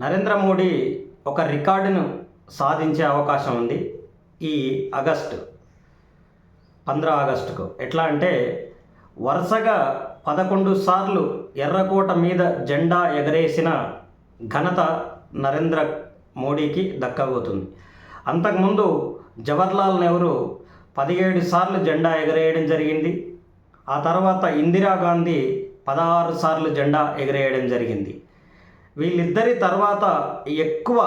నరేంద్ర మోడీ ఒక రికార్డును సాధించే అవకాశం ఉంది ఈ ఆగస్టు పంద్రా ఆగస్టుకు. ఎట్లా అంటే వరుసగా పదకొండు సార్లు ఎర్రకోట మీద జెండా ఎగరేసిన ఘనత నరేంద్ర మోడీకి దక్కబోతుంది. అంతకుముందు జవహర్లాల్ నెహ్రూ పదిహేడు సార్లు జెండా ఎగరేయడం జరిగింది. ఆ తర్వాత ఇందిరాగాంధీ పదహారు సార్లు జెండా ఎగరేయడం జరిగింది. వీళ్ళిద్దరి తర్వాత ఎక్కువ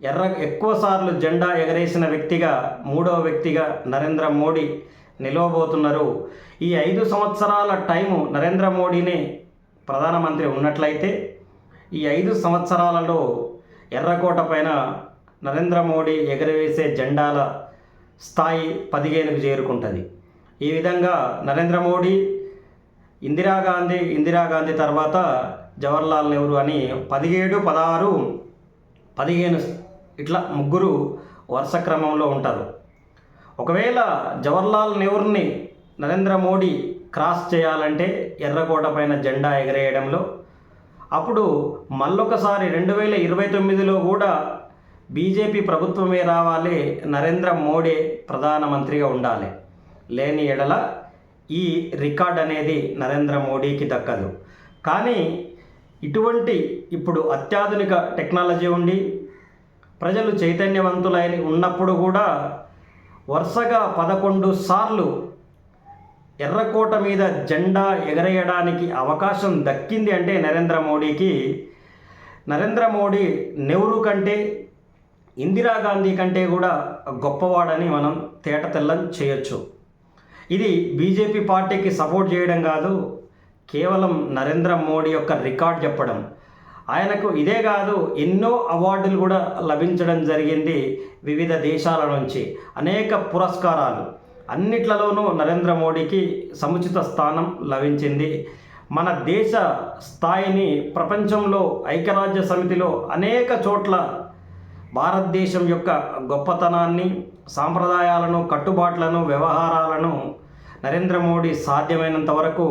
ఎర్ర ఎక్కువ సార్లు జెండా ఎగరేసిన వ్యక్తిగా మూడవ వ్యక్తిగా నరేంద్ర మోడీ నిలవబోతున్నారు. ఈ ఐదు సంవత్సరాల టైము నరేంద్ర మోడీనే ప్రధానమంత్రి ఉన్నట్లయితే ఈ ఐదు సంవత్సరాలలో ఎర్రకోట పైన నరేంద్ర మోడీ ఎగరవేసే జెండాల స్థాయి పదిహేనుకు చేరుకుంటుంది. ఈ విధంగా నరేంద్ర మోడీ ఇందిరాగాంధీ ఇందిరాగాంధీ తర్వాత జవహర్లాల్ నెహ్రూ అని పదిహేడు పదహారు పదిహేను ఇట్లా ముగ్గురు వరుస క్రమంలో ఉంటారు. ఒకవేళ జవహర్లాల్ నెహ్రూని నరేంద్ర మోడీ క్రాస్ చేయాలంటే ఎర్రకోట పైన జెండా ఎగరేయడంలో అప్పుడు మళ్ళొకసారి రెండు వేల ఇరవై తొమ్మిదిలో కూడా బీజేపీ ప్రభుత్వమే రావాలి నరేంద్ర మోడీ ప్రధానమంత్రిగా ఉండాలి. లేని ఎడల ఈ రికార్డ్ అనేది నరేంద్ర మోడీకి దక్కదు. కానీ ఇటువంటి ఇప్పుడు అత్యాధునిక టెక్నాలజీ ఉండి ప్రజలు చైతన్యవంతులైన ఉన్నప్పుడు కూడా వరుసగా పదకొండు సార్లు ఎర్రకోట మీద జెండా ఎగరేయడానికి అవకాశం దక్కింది అంటే నరేంద్ర మోడీకి. నరేంద్ర మోడీ నెహ్రూ కంటే ఇందిరాగాంధీ కంటే కూడా గొప్పవాడని మనం తేట తెల్లం చేయొచ్చు. ఇది బీజేపీ పార్టీకి సపోర్ట్ చేయడం కాదు కేవలం నరేంద్ర మోడీ యొక్క రికార్డ్ చెప్పడం. ఆయనకు ఇదే కాదు ఎన్నో అవార్డులు కూడా లభించడం జరిగింది వివిధ దేశాల నుంచి. అనేక పురస్కారాలు. అన్నిట్లలోనూ నరేంద్ర మోడీకి సముచిత స్థానం లభించింది. మన దేశ స్థాయిని ప్రపంచంలో ఐక్యరాజ్య సమితిలో అనేక చోట్ల భారతదేశం యొక్క గొప్పతనాన్ని సాంప్రదాయాలను కట్టుబాట్లను వ్యవహారాలను నరేంద్ర మోడీ సాధ్యమైనంత వరకు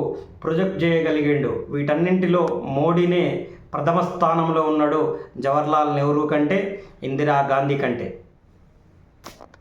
ప్రొజెక్ట్ చేయగలిగిండు. వీటన్నింటిలో మోడీనే ప్రథమ స్థానంలో ఉన్నాడు జవహర్లాల్ నెహ్రూ కంటే ఇందిరాగాంధీ కంటే.